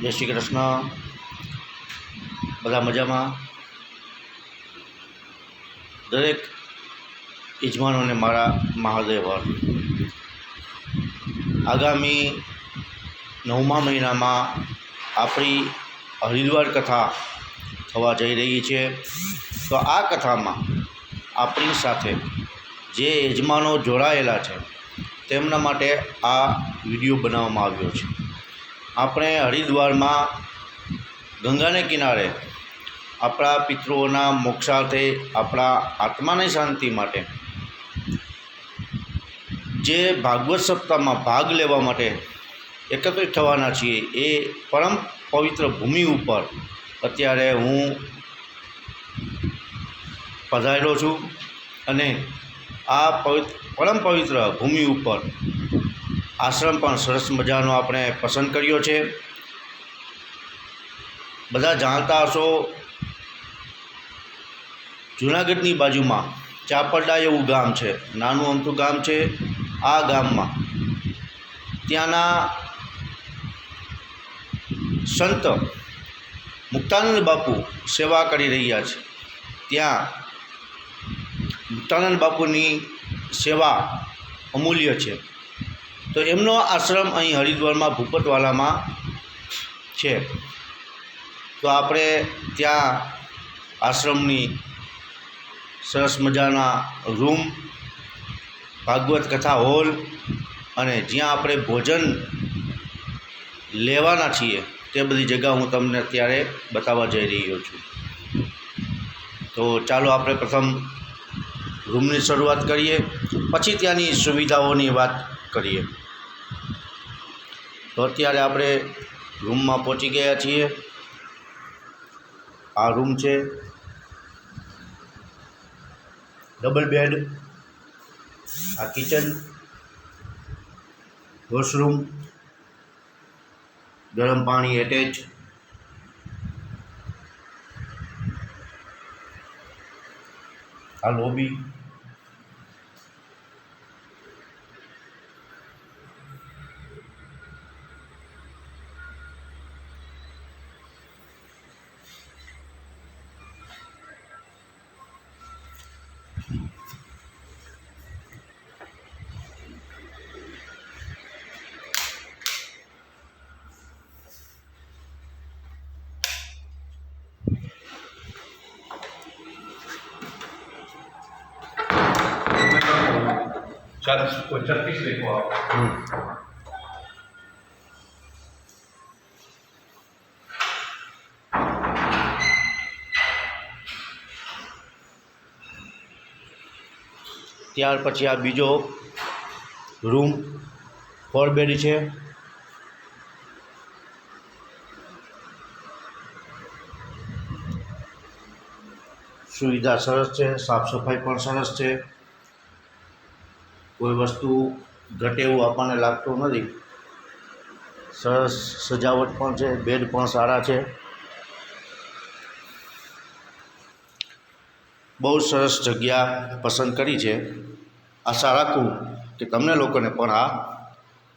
જય શ્રી કૃષ્ણ. બધા મજામાં? દરેક યજમાનોને મારા મહાદેવર આગામી નવમા મહિનામાં આપણી હરિદ્વાર કથા થવા જઈ રહી છે. તો આ કથામાં આપણી સાથે જે યજમાનો જોડાયેલા છે, તેમના માટે આ વીડિયો બનાવવામાં આવ્યો છે. આપણે હરિદ્વારમાં ગંગાને કિનારે આપણા પિતૃઓના મોક્ષાર્થે આપણા આત્માની શાંતિ માટે જે ભાગવત સપ્તાહમાં ભાગ લેવા માટે એકત્રિત થવાના છીએ એ પરમ પવિત્ર ભૂમિ ઉપર અત્યારે હું પધારેલો છું અને આ પવિત્ર પરમ પવિત્ર ભૂમિ ઉપર આશ્રમ પણ સરસ મજાનો આપણે પસંદ કર્યો છે. બધા જાણતા હશો, જૂનાગઢની બાજુમાં ચાપરડા એવું ગામ છે, નાનું અમથું ગામ છે, આ ગામમાં. ત્યાંના સંત મુક્તાનંદ બાપુ સેવા કરી રહ્યા છે. ત્યાં મુક્તાનંદ બાપુની સેવા અમૂલ્ય છે. તો એમનો આશ્રમ અહીં હરિદ્વારમાં ભૂપતવાલામાં છે. તો આપણે ત્યાં આશ્રમની સરસ મજાના રૂમ, ભાગવત કથા હોલ અને જ્યાં આપણે ભોજન લેવાના છીએ તે બધી જગ્યા હું તમને અત્યારે બતાવવા જઈ રહ્યો છું. તો ચાલો આપણે પ્રથમ રૂમની શરૂઆત કરીએ, પછી ત્યાંની સુવિધાઓની વાત કરીએ. તો અત્યારે આપણે રૂમમાં પહોંચી ગયા છીએ. આ રૂમ છે ડબલ બેડ, આ કિચન, વોશરૂમ, ગરમ પાણી એટેચ, આ લોબી છત્રીસ લેખો આવે. ત્યાર પછી આ બીજો રૂમ ફોર બેડ છે. સુવિધા સરસ છે, સાફ સફાઈ પણ સરસ છે. કોઈ વસ્તુ ઘટે એવું આપણને લાગતું નથી. સરસ સજાવટ પણ છે, બેડ પણ સારા છે. બહુ સરસ જગ્યા પસંદ કરી છે. આશા રાખું કે તમને લોકોને પણ આ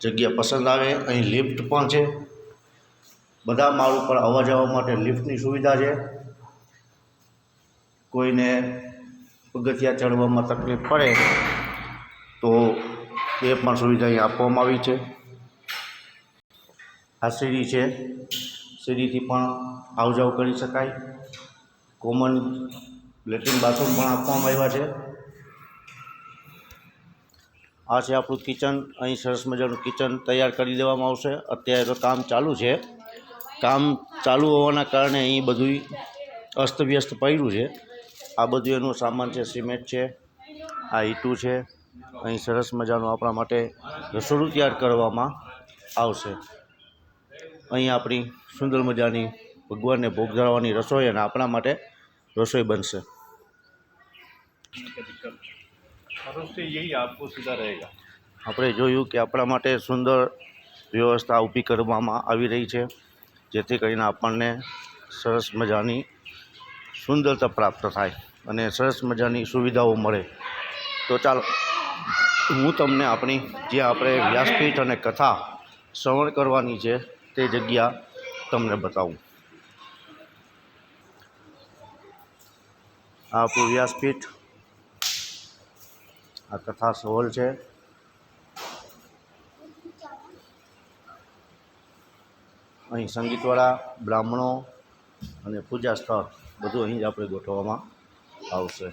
જગ્યા પસંદ આવે. અહીં લિફ્ટ પણ છે. બધા માળ ઉપર આવવા જવા માટે લિફ્ટની સુવિધા છે. કોઈને પગથિયા ચડવામાં તકલીફ પડે તો એ પણ સુવિધા અહીં આપવામાં આવી છે. આ સીડી છે. સીડીથી પણ આવ જાવ કરી શકાય. કોમન લેટ્રિન બાથરૂમ પણ આપવામાં આવ્યા છે. આ છે આપણું કિચન અહીં સરસ મજાનું કિચન તૈયાર કરી દેવામાં આવશે. અત્યારે તો કામ ચાલુ છે. કામ ચાલુ હોવાના કારણે અહીં બધું અસ્તવ્યસ્ત પડ્યું છે. આ બધું એનું સામાન છે, સિમેન્ટ છે. આ ઈટું છે. અહીં સરસ મજાનું આપણા માટે રસોડું તૈયાર કરવામાં આવશે. અહીં આપણી સુંદર મજાની ભગવાનને ભોગ ધરાવવાની રસોઈ અને આપણા માટે રસોઈ બનશે. આપણે જોયું કે આપણા માટે સુંદર વ્યવસ્થા ઊભી કરવામાં આવી રહી છે જેથી કરીને આપણને સરસ મજાની સુંદરતા પ્રાપ્ત થાય અને સરસ મજાની સુવિધાઓ મળે. તો ચાલો હું તમને આપણી જે આપણે વ્યાસપીઠ અને કથા શ્રવણ કરવાની છે તે જગ્યા તમને બતાવું. આ આપણું વ્યાસપીઠ, આ કથા હોલ છે. અહીં સંગીતવાળા, બ્રાહ્મણો અને પૂજા સ્થળ બધું અહીં જ આપણે ગોઠવવામાં આવશે.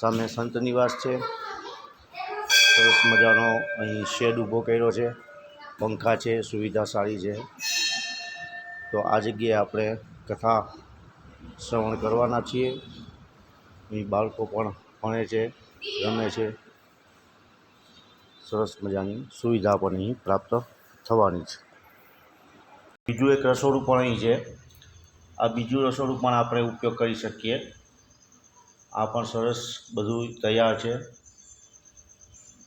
સામે સંત નિવાસ છે. સરસ મજાનો અહીં શેડ ઊભો કર્યો છે. પંખા છે સુવિધા સારી છે. તો આ જગ્યાએ આપણે કથા શ્રવણ કરવાના છીએ. અહીં બાળકો પણ ભણે છે, રમે છે. સરસ મજાની સુવિધા પણ અહીં પ્રાપ્ત થવાની છે. બીજું એક રસોડું પણ અહીં છે. આ બીજું રસોડું પણ આપણે ઉપયોગ કરી શકીએ. આ પણ સરસ બધું તૈયાર છે.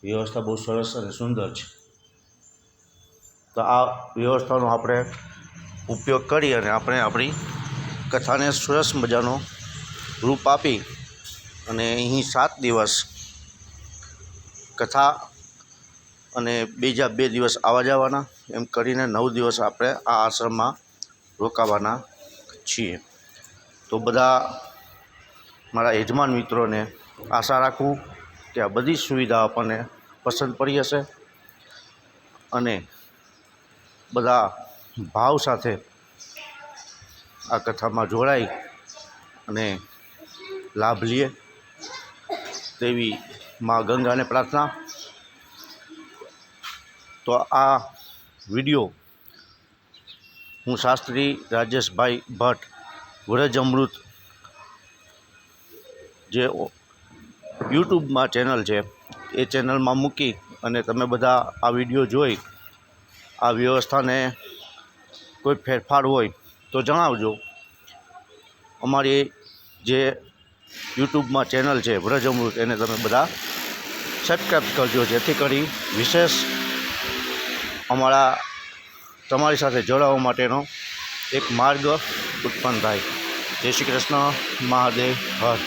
વ્યવસ્થા બહુ સરસ અને સુંદર છે. તો આ વ્યવસ્થાનો આપણે ઉપયોગ કરી અને આપણે આપણી કથાને સરસ મજાનો રૂપ આપી અને અહીં સાત દિવસ કથા અને બીજા બે દિવસ આવવા જવાના એમ કરીને નવ દિવસ આપણે આ આશ્રમમાં રોકાવાના છીએ. તો બધા મારા યજમાન મિત્રોને આશા રાખું કે આ બધી સુવિધા આપણને પસંદ પડી હશે અને બધા ભાવ સાથે આ કથામાં જોડાઈ અને લાભ લઈએ તેવી મા ગંગાને પ્રાર્થના. તો આ વીડિયો હું શાસ્ત્રી રાજેશભાઈ ભટ્ટ, વ્રજ અમૃત જે યુટ્યુબમાં ચેનલ છે, એ ચેનલમાં મૂકી અને તમે બધા આ વીડિયો જોઈ, આ વ્યવસ્થાને કોઈ ફેરફાર હોય તો જણાવજો. અમારી જે યુટ્યુબમાં ચેનલ છે, વ્રજ અમૃત, એને તમે બધા સબસ્ક્રાઈબ કરજો, જેથી કરી વિશેષ અમારા તમારી સાથે જોડાવા માટેનો એક માર્ગ ઉત્પન્ન થાય. જય શ્રી કૃષ્ણ, મહાદેવ, હર.